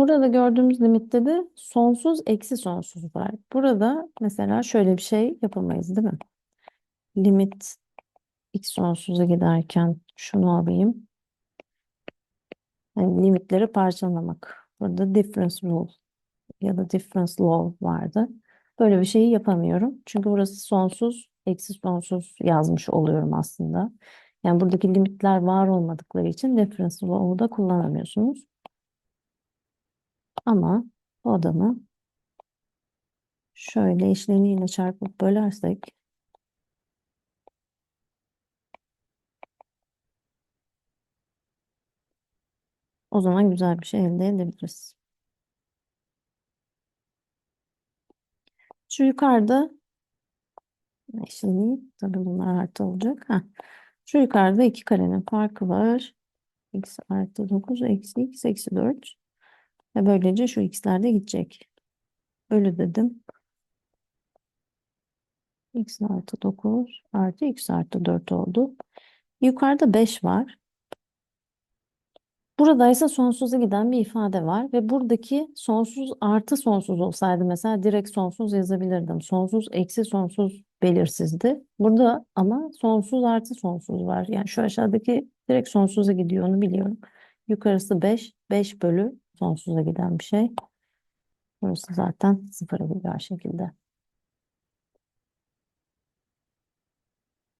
Burada gördüğümüz limitte de sonsuz eksi sonsuz var. Burada mesela şöyle bir şey yapamayız değil mi? Limit x sonsuza giderken şunu alayım. Yani limitleri parçalamak. Burada difference rule ya da difference law vardı. Böyle bir şeyi yapamıyorum. Çünkü burası sonsuz, eksi sonsuz yazmış oluyorum aslında. Yani buradaki limitler var olmadıkları için difference law'u da kullanamıyorsunuz. Ama bu adamı şöyle işlemiyle çarpıp bölersek o zaman güzel bir şey elde edebiliriz. Şu yukarıda eşleyeyim. Tabii bunlar artı olacak. Heh. Şu yukarıda iki karenin farkı var. x artı 9 eksi x eksi 4. Ve böylece şu x'ler de gidecek. Bölü dedim. x artı 9 artı x artı 4 oldu. Yukarıda 5 var. Burada ise sonsuza giden bir ifade var ve buradaki sonsuz artı sonsuz olsaydı mesela direkt sonsuz yazabilirdim. Sonsuz eksi sonsuz belirsizdi. Burada ama sonsuz artı sonsuz var. Yani şu aşağıdaki direkt sonsuza gidiyor onu biliyorum. Yukarısı 5, 5 bölü sonsuza giden bir şey. Burası zaten sıfıra gider şekilde.